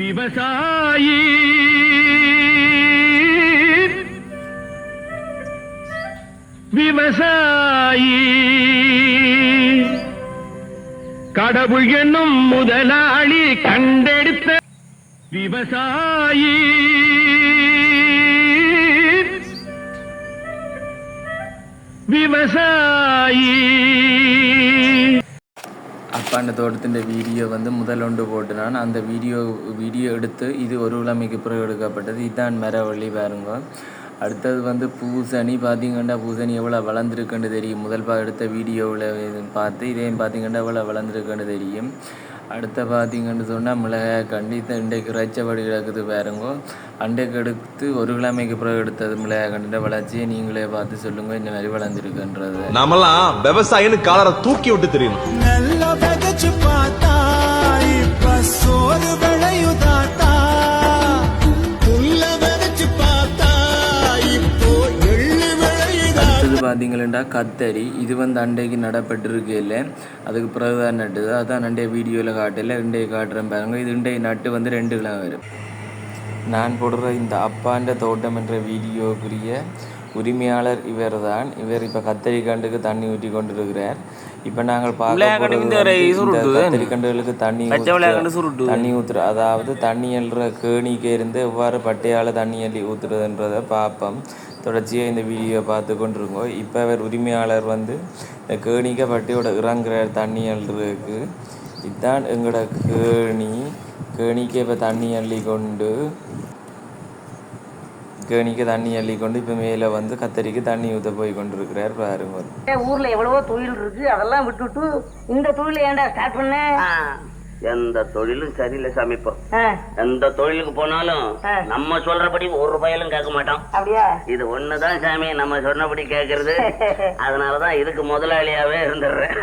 விவசாயி. விவசாயி. கடவுள் என்னும் முதலாளி கண்டெடுத்த விவசாயி. விவசாயி. அப்பாண்ட தோட்டத்தின் வீடியோ வந்து முதல் ஒன்று அந்த வீடியோ வீடியோ எடுத்து இது ஒரு கிழமைக்கு பிறகு எடுக்கப்பட்டது. இதான் மரவள்ளி பாருங்க. அடுத்தது வந்து பூசணி. பார்த்தீங்கன்னா பூசணி எவ்வளோ வளர்ந்துருக்குன்னு தெரியும். முதல் பா எடுத்த வீடியோவில் பார்த்து இதையும் பார்த்தீங்கன்னா எவ்வளோ வளர்ந்துருக்குன்னு தெரியும். அடுத்த பார்த்தீங்கன்னு சொன்னால் மிளகாய் கண்டி இன்றைக்கு ரச்சபடி கிடக்குது பாருங்கோ. அண்டைக்கு எடுத்து ஒரு கிழமைக்கு பிறகு எடுத்தது மிளகாய் கண்டு வளர்ச்சியை நீங்களே பார்த்து சொல்லுங்கள் இந்த மாதிரி வளர்ந்துருக்குன்றது. நம்மளாம் விவசாயின்னு காலரை தூக்கி விட்டு தெரியும் நல்ல விதைச்சு விளையுதா பார்த்தீங்களா கத்தரி. இது வந்து அண்டைக்கு நடப்பட்டிருக்கு இல்லை. அதுக்கு பிறகு தான் நட்டுது. அதான் அண்டைய வீடியோவில் காட்டல இண்டைய காட்டுறேன் பாருங்க. இது இண்டை நட்டு வந்து ரெண்டு கிலோ வரும். நான் போடுற இந்த அப்பாண்ட தோட்டம் என்ற வீடியோக்குரிய உரிமையாளர் இவர் தான் இவர் இப்போ கத்தரிக்கண்டுக்கு தண்ணி ஊற்றி கொண்டிருக்கிறார். இப்போ நாங்கள் பார்க்க கத்தரிக்கண்டுகளுக்கு தண்ணி தண்ணி ஊத்துற அதாவது தண்ணி அள்ளுற கேணிக்கு இருந்து எவ்வாறு பட்டையால் தண்ணி அள்ளி ஊத்துறதுன்றதை பார்ப்போம். தொடர்ச்சியாக இந்த வீடியோ பார்த்து கொண்டிருக்கோம் இப்போ அவர் உரிமையாளர் வந்து இந்த கேணிக்க பட்டையோட இறங்குறார் தண்ணி அள்ளுறதுக்கு. இதுதான் எங்களோட கேணி. கேணிக்கு இப்போ தண்ணி அள்ளி கொண்டு கேணிக்கு தண்ணி அள்ளி கொண்டு இப்போ மேலே வந்து கத்தரிக்கு தண்ணி ஊற்ற போய் கொண்டிருக்கிறார் பாருங்க ஊர்ல எவ்வளவோ தொழில் இருக்கு. அதெல்லாம் விட்டுட்டு இந்த தொழில ஏன்டா ஸ்டார்ட் பண்ண? எந்த தொழிலும் சரியில்லை சாமி இப்போ. எந்த தொழிலுக்கு போனாலும். நம்ம சொல்றபடி ஒரு ரூபாயிலும் கேட்க மாட்டோம் இது ஒண்ணுதான் சாமி நம்ம சொன்னபடி கேக்குறது அதனாலதான் இதுக்கு முதலாளியாவே இருந்துடுறேன்.